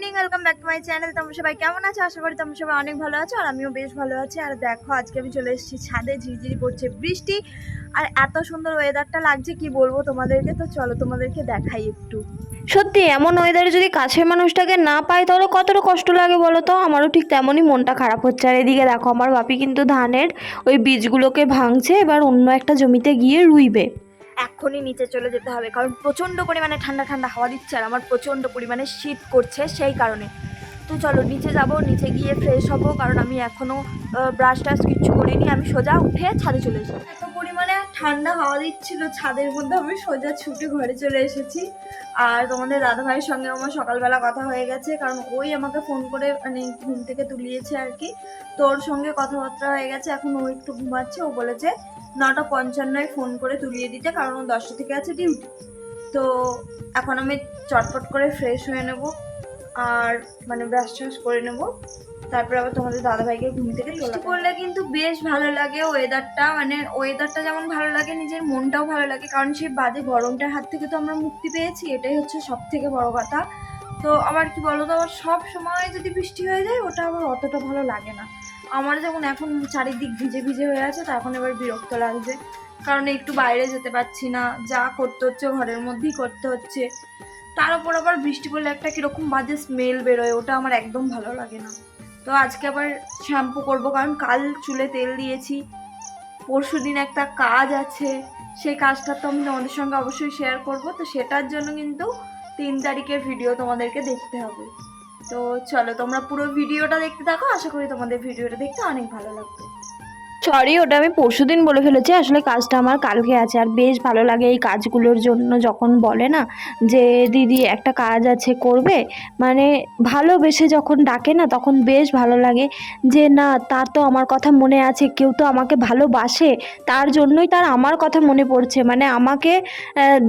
Morning welcome back to my channel তোমরা সবাই কেমন আছো? আশা করি তোমরা সবাই অনেক ভালো আছো, আর আমিও বেশ ভালো আছি। আর দেখো, আজকে আমি চলে এসেছি ছাদে, ঝিরিঝিরি পড়ছে বৃষ্টি। আর এত সুন্দর ওয়েদারটা লাগছে, কি বলব তোমাদেরকে? তো চলো তোমাদেরকে দেখাই একটু। সত্যি, এমন ওয়েদারে যদি কাছের মানুষটাকে না পাই, তাহলে কতটা কষ্ট লাগে বলো তো? আমারও ঠিক তেমনই মনটা খারাপ হচ্ছে। আর এদিকে দেখো, আমার বাপি কিন্তু ধানের ওই বীজগুলোকে ভাঙছে, এবার অন্য একটা জমিতে গিয়ে রুইবে। এক্ষুনি নিচে চলে যেতে হবে। কারণ প্রচণ্ড পরিমাণে ঠান্ডা ঠান্ডা হাওয়া দিচ্ছে আর আমার প্রচণ্ড পরিমাণে শীত করছে সেই কারণে। তো চলো, নিচে যাব, নিচে গিয়ে ফ্রেশ হব কারণ আমি এখনও ব্রাশ টাশ কিচ্ছু করিনি। আমি সোজা উঠে ছাদে চলে এসেছি। এত পরিমাণে ঠান্ডা হাওয়া দিচ্ছিল ছাদের মধ্যে, আমি সোজা ছুটে ঘরে চলে এসেছি। আর তোমাদের দাদাভাইয়ের সঙ্গে আমার সকালবেলা কথা হয়ে গেছে, কারণ ওই আমাকে ফোন করে মানে ঘুম থেকে তুলিয়েছে আর কি। তোর সঙ্গে কথাবার্তা হয়ে গেছে, এখন ও একটু ঘুমাচ্ছে, ও বলেছে নটা পঞ্চান্নয় ফোন করে তুলিয়ে দিতে কারণ দশটা থেকে আছে ডিউটি। তো এখন আমি চটপট করে ফ্রেশ হয়ে নেব আর মানে ব্রাশ ট্রাশ করে নেব। তারপরে আবার তোমাদের দাদাভাইকে ঘুম থেকে বৃষ্টি পড়লে কিন্তু বেশ ভালো লাগে ওয়েদারটা মানে ওয়েদারটা যেমন ভালো লাগে নিজের মনটাও ভালো লাগে কারণ সেই বাজে গরমটার হাত থেকে তো আমরা মুক্তি পেয়েছি এটাই হচ্ছে সব থেকে বড় কথা। তো আমার কি বলো তো আবার সব সময় যদি বৃষ্টি হয়ে যায় ওটা আবার অতটা ভালো লাগে না। আমার যেমন এখন চারিদিক ভিজে ভিজে হয়ে আছে, তখন এবার বিরক্ত লাগছে। কারণ একটু বাইরে যেতে পারছি না, যা করতে হচ্ছে ঘরের মধ্যেই করতে হচ্ছে। তার উপর আবার বৃষ্টি পড়লে একটা কীরকম বাজে স্মেল বেরোয়, ওটা আমার একদম ভালো লাগে না। তো আজকে আবার শ্যাম্পু করব, কারণ কাল চুলে তেল দিয়েছি। পরশু দিন একটা কাজ আছে, সেই কাজটা তো আমি তোমাদের সঙ্গে অবশ্যই শেয়ার করব। তো সেটার জন্য কিন্তু তিন তারিখের ভিডিও তোমাদেরকে দেখতে হবে। তো চলো তোমরা পুরো ভিডিওটা দেখতে থাকো। আশা করি তোমাদের ভিডিওটা দেখতে অনেক ভালো লাগবে। সরি ওটা আমি পরশু দিন বলে ফেলেছি। আসলে কাজটা আমার কালকে আছে আর বেশ ভালো লাগে এই কাজগুলোর জন্য যখন বলে না যে, দিদি, একটা কাজ আছে, করবে? মানে ভালোবেসে যখন ডাকে না, তখন বেশ ভালো লাগে যে, না, তার তো আমার কথা মনে আছে, কেউ তো আমাকে ভালোবাসে, তার জন্যই তার আমার কথা মনে পড়ছে। মানে আমাকে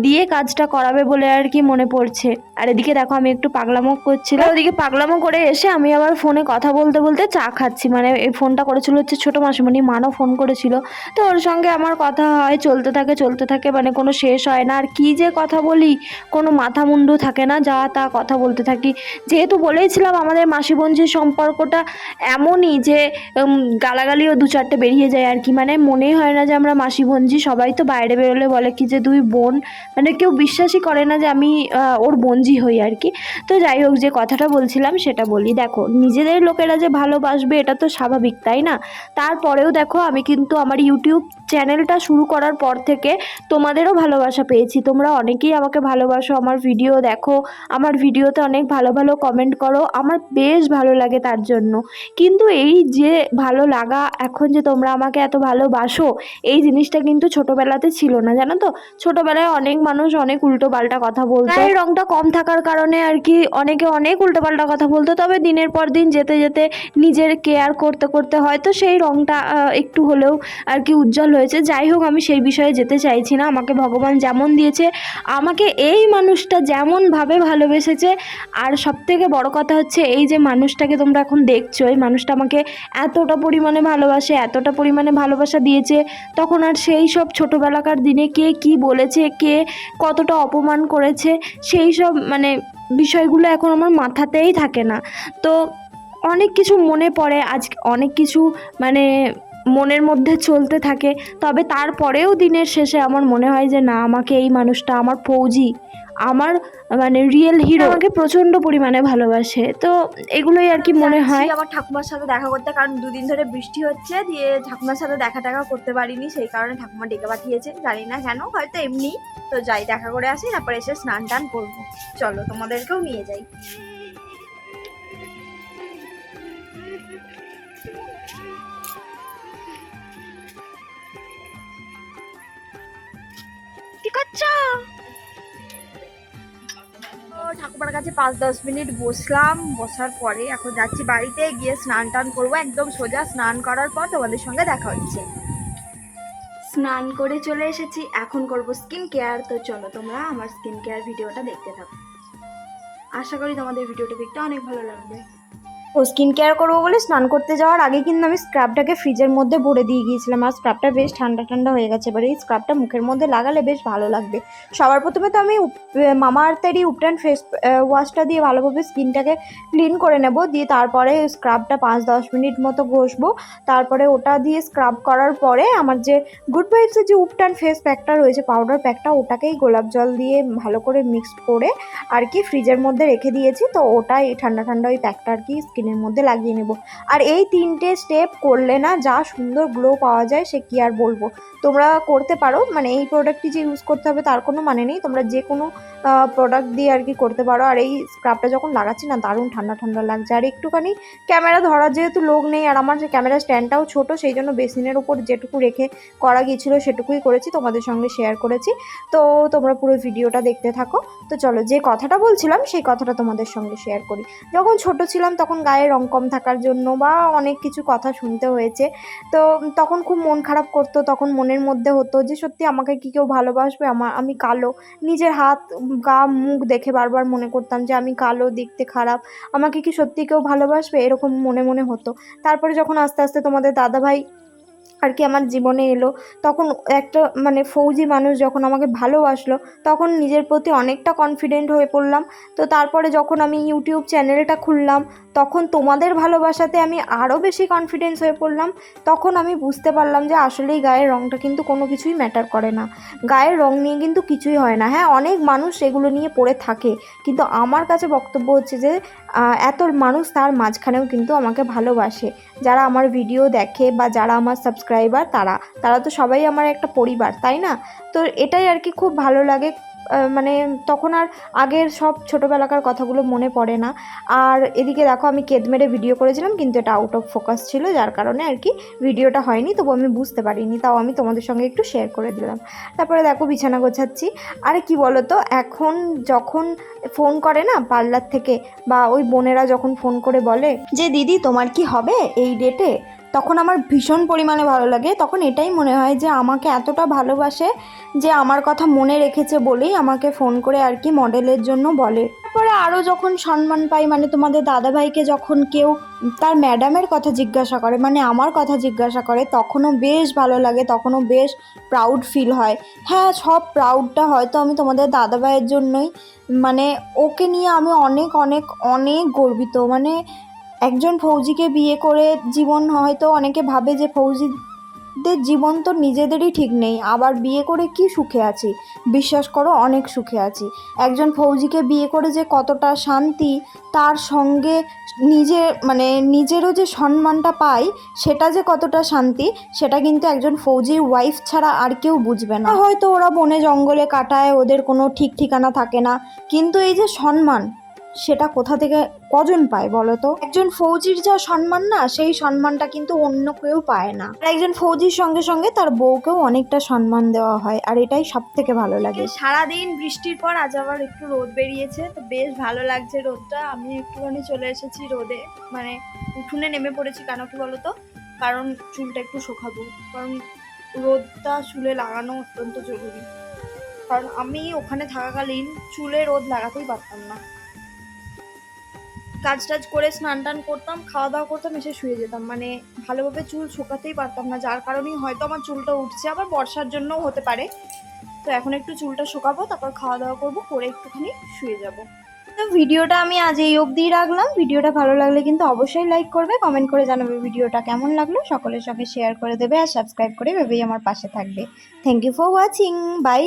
দিয়ে কাজটা করাবে বলে আর কি মনে পড়ছে। আর এদিকে দেখো, আমি একটু পাগলামো করছিলাম। ওদিকে পাগলামো করে এসে আমি আবার ফোনে কথা বলতে বলতে চা খাচ্ছি। মানে এই ফোনটা করেছিল হচ্ছে ছোটো মাসিমণি মানও ফোন করেছিল। তো ওর সঙ্গে আমার কথা হয়, চলতে থাকে চলতে থাকে মানে কোনো শেষ হয় না। আর কি যে কথা বলি, কোনো মাথা মুন্ডু থাকে না, যা তা কথা বলতে থাকি। যেহেতু বলেইছিলাম আমাদের মাসি বোনঝির সম্পর্কটা এমনই যে গালাগালিও দু চারটে বেরিয়ে যায় আর কি। মানে মনেই হয় না যে আমরা মাসি বোনঝি সবাই তো বাইরে বেরোলে বলে কি যে দুই বোন। মানে কেউ বিশ্বাসই করে না যে আমি ওর বোনঝি হই আর কি। তো যাই হোক, যে কথাটা বলছিলাম সেটা বলি। দেখো, নিজেদের লোকেরা যে ভালোবাসবে, এটা তো স্বাভাবিক, তাই না? তারপরেও দেখো আমি কিন্তু আমার ইউটিউব চ্যানেলটা শুরু করার পর থেকে তোমাদেরও ভালোবাসা পেয়েছি। তোমরা অনেকেই আমাকে ভালোবাসো আমার ভিডিও দেখো আমার ভিডিওতে অনেক ভালো ভালো কমেন্ট করো আমার বেশ ভালো লাগে তার জন্য। কিন্তু এই যে ভালো লাগা এখন যে তোমরা আমাকে এত ভালোবাসো এই জিনিসটা কিন্তু ছোটোবেলাতে ছিল না জানো তো? ছোটোবেলায় অনেক মানুষ অনেক উল্টো পাল্টা কথা বলতো। এই রঙটা কম থাকার কারণে আর কি অনেকে অনেক উল্টো পাল্টা কথা বলতো তবে দিনের পর দিন যেতে যেতে নিজের কেয়ার করতে করতে হয়তো সেই আহ, একটু হলেও আর কি উজ্জ্বল হয়েছে। যাই হোক, আমি সেই বিষয়ে যেতে চাইছি না। আমাকে ভগবান যেমন দিয়েছে, আমাকে এই মানুষটা যেমনভাবে ভালোবেসেছে। আর সবথেকে বড় কথা হচ্ছে, এই যে মানুষটাকে তোমরা এখন দেখছ, এই মানুষটা আমাকে এতটা পরিমাণে ভালোবাসে, এতটা পরিমাণে ভালোবাসা দিয়েছে, তখন আর সেই সব ছোটোবেলাকার দিনে কে কি বলেছে, কে কতটা অপমান করেছে, সেই সব মানে বিষয়গুলো এখন আমার মাথাতেই থাকে না। তো অনেক কিছু মনে পড়ে, আজ অনেক কিছু মানে মনের মধ্যে চলতে থাকে। তবে তারপরেও দিনের শেষে আমার মনে হয় যে না আমাকে এই মানুষটা আমার ফৌজি আমার মানে রিয়েল হিরো আমাকে প্রচণ্ড পরিমাণে ভালোবাসে। তো এগুলোই আর কি মনে হয়। আমার ঠাকুমার সাথে দেখা করতে কারণ দুদিন ধরে বৃষ্টি হচ্ছে দিয়ে ঠাকুমার সাথে দেখা টাকা করতে পারিনি। সেই কারণে ঠাকুমা ডেকে পাঠিয়েছে জানি না কেন হয়তো এমনি। তো যাই দেখা করে আসি তারপরে এসে স্নান টান করব। চলো তোমাদেরকেও নিয়ে যাই। ঠাকুমার কাছে পাঁচ দশ মিনিট বসলাম, বসার পরে এখন যাচ্ছি বাড়িতে, গিয়ে স্নান টান করব। একদম সোজা স্নান করার পর তোমাদের সঙ্গে দেখা হচ্ছে। স্নান করে চলে এসেছি, এখন করব স্কিন কেয়ার তো চলো তোমরা আমার স্কিন কেয়ার ভিডিওটা দেখতে থাকো। আশা করি তোমাদের ভিডিওটা দেখতে অনেক ভালো লাগবে। ও স্কিন কেয়ার করব বলে স্নান করতে যাওয়ার আগে কিন্তু আমি স্ক্রাবটাকে ফ্রিজের মধ্যে ভরে দিয়ে গিয়েছিলাম। আর স্ক্রাবটা বেশ ঠান্ডা ঠান্ডা হয়ে গেছে। এবার এই স্ক্রাবটা মুখের মধ্যে লাগালে বেশ ভালো লাগবে। সবার প্রথমে তো আমি মামা আর্থেরই উপটান ফেস ওয়াশটা দিয়ে ভালোভাবে স্কিনটাকে ক্লিন করে নেব। দিয়ে তারপরে স্ক্রাবটা পাঁচ দশ মিনিট মতো ঘষবো। তারপরে ওটা দিয়ে স্ক্রাব করার পরে আমার যে গুড ভাইবসের যে উপটান ফেস প্যাকটা রয়েছে পাউডার প্যাকটা ওটাকেই গোলাপ জল দিয়ে ভালো করে মিক্সড করে আর কি ফ্রিজের মধ্যে রেখে দিয়েছি। তো ওটাই ঠান্ডা ঠান্ডা ওই প্যাকটা আর কি স্কিনের মধ্যে লাগিয়ে নেব। আর এই তিনটে স্টেপ করলে না যা সুন্দর গ্লো পাওয়া যায় সে কি আর বলব? তোমরা করতে পারো মানে এই প্রোডাক্টটি যে ইউজ করতে হবে তার কোনো মানে নেই। তোমরা যে কোনো প্রোডাক্ট দিয়ে আর কি করতে পারো। আর এই স্ক্রাবটা যখন লাগাচ্ছি না, দারুণ ঠান্ডা ঠান্ডা লাগছে। আর একটুখানি ক্যামেরা ধরার যেহেতু লোক নেই, আর আমার যে ক্যামেরা স্ট্যান্ডটাও ছোট, সেই জন্য বেসিনের উপর যেটুকু রেখে করা গিয়েছিল সেটুকুই করেছি, তোমাদের সঙ্গে শেয়ার করেছি। তো তোমরা পুরো ভিডিওটা দেখতে থাকো। তো চলো, যে কথাটা বলছিলাম, সেই কথাটা তোমাদের সঙ্গে শেয়ার করি। যখন ছোট ছিলাম, তখন গায়ে রং কম থাকার জন্য বা অনেক কিছু কথা শুনতে হয়েছে। তো তখন খুব মন খারাপ করতো, তখন মনের মধ্যে হতো যে, সত্যি আমাকে কি কেউ ভালোবাসবে? আমার আমি কালো। নিজের হাত, গা, মুখ দেখে বারবার মনে করতাম যে, আমি কালো, দেখতে খারাপ। আমাকে কি সত্যি কেউ ভালোবাসবে? এরকম মনে মনে হতো। তারপরে যখন আস্তে আস্তে তোমাদের দাদাভাই আর কি আমার জীবনে এলো। তখন একটা মানে ফৌজি মানুষ যখন আমাকে ভালোবাসলো, তখন নিজের প্রতি অনেকটা কনফিডেন্ট হয়ে পড়লাম। তো তারপরে যখন আমি ইউটিউব চ্যানেলটা খুললাম, তখন তোমাদের ভালোবাসাতে আমি আরও বেশি কনফিডেন্স হয়ে পড়লাম। তখন আমি বুঝতে পারলাম যে আসলেই গায়ের রঙটা কিন্তু কোনো কিছুই ম্যাটার করে না। গায়ের রং নিয়ে কিন্তু কিছুই হয় না। হ্যাঁ অনেক মানুষ সেগুলো নিয়ে পড়ে থাকে। কিন্তু আমার কাছে বক্তব্য হচ্ছে যে এত মানুষ তার মাঝখানেও কিন্তু আমাকে ভালোবাসে। যারা আমার ভিডিও দেখে বা যারা আমার সাবস্ক্রাইবার তারা। তারা তো সবাই আমার একটা পরিবার, তাই না? তো এটাই আর কি খুব ভালো লাগে। মানে তখন আর আগের সব ছোটোবেলাকার কথাগুলো মনে পড়ে না। আর এদিকে দেখো আমি কেদ মেরে ভিডিও করেছিলাম, কিন্তু এটা আউট অফ ফোকাস ছিল, যার কারণে আর কি ভিডিওটা হয়নি, তবু আমি বুঝতে পারিনি, তাও আমি তোমাদের সঙ্গে একটু শেয়ার করে দিলাম। তারপরে দেখো বিছানা গোছাচ্ছি। আরে কি বলো তো এখন যখন ফোন করে না পার্লার থেকে, বা ওই বোনেরা যখন ফোন করে বলে যে, দিদি, তোমার কি হবে এই ডেটে তখন আমার ভীষণ পরিমাণে ভালো লাগে। তখন এটাই মনে হয় যে আমাকে এতটা ভালোবাসে যে আমার কথা মনে রেখেছে বলেই আমাকে ফোন করে আর কি মডেলের জন্য বলে। তারপরে আরও যখন সম্মান পাই মানে তোমাদের দাদাভাইকে যখন কেউ তার ম্যাডামের কথা জিজ্ঞাসা করে মানে আমার কথা জিজ্ঞাসা করে, তখনও বেশ ভালো লাগে, তখনও বেশ প্রাউড ফিল হয়। হ্যাঁ সব প্রাউডটা হয়তো আমি তোমাদের দাদাভাইয়ের জন্যই মানে ওকে নিয়ে আমি অনেক অনেক অনেক গর্বিত। মানে একজন ফৌজিকে বিয়ে করে জীবন হয়তো অনেকে ভাবে যে ফৌজিদের জীবন তো নিজেদেরই ঠিক নেই, আবার বিয়ে করে কি সুখে আছি? বিশ্বাস করো, অনেক সুখে আছি। একজন ফৌজিকে বিয়ে করে যে কতটা শান্তি, তার সঙ্গে নিজে মানে নিজেরও যে সম্মানটা পাই, সেটা যে কতটা শান্তি, সেটা কিন্তু একজন ফৌজির ওয়াইফ ছাড়া আর কেউ বুঝবে না। হয়তো ওরা বনে জঙ্গলে কাটায়, ওদের কোনো ঠিক ঠিকানা থাকে না, কিন্তু এই যে সম্মান সেটা কোথা থেকে কজন পায় বলো তো? একজন ফৌজির যা সম্মান না, সেই সম্মানটা কিন্তু অন্য কেউ পায় না। আর একজন ফৌজির সঙ্গে সঙ্গে তার বউকেও অনেকটা সম্মান দেওয়া হয়, আর এটাই সব থেকে ভালো লাগে। সারাদিন বৃষ্টির পর আজ আবার একটু রোদ বেরিয়েছে, তো বেশ ভালো লাগছে রোদটা। আমি একটুখানি চলে এসেছি রোদে মানে উঠোনে নেমে পড়েছি কেন কি বলো তো? কারণ চুলটা একটু শুকাবো, কারণ রোদটা চুলে লাগানো অত্যন্ত জরুরি। কারণ আমি ওখানে থাকাকালীন চুলে রোদ লাগাতেই পারতাম না। কাজ টাজ করে স্নান টান করতাম খাওয়া দাওয়া করতাম, এসে শুয়ে যেতাম। মানে ভালোভাবে চুল শুকাতেই পারতাম না। যার কারণেই হয়তো আমার চুলটা উঠছে, আবার বর্ষার জন্যও হতে পারে। তো এখন একটু চুলটা শুকাবো, তারপর খাওয়া দাওয়া করব, করে একটুখানি শুয়ে যাব। তো ভিডিওটা আমি আজ এই অবধি রাখলাম। ভিডিওটা ভালো লাগলে কিন্তু অবশ্যই লাইক করবে কমেন্ট করে জানাবে ভিডিওটা কেমন লাগল। সকলের সঙ্গে শেয়ার করে দেবে আর সাবস্ক্রাইব করে ভেবেই আমার পাশে থাকবে। Thank you for watching bye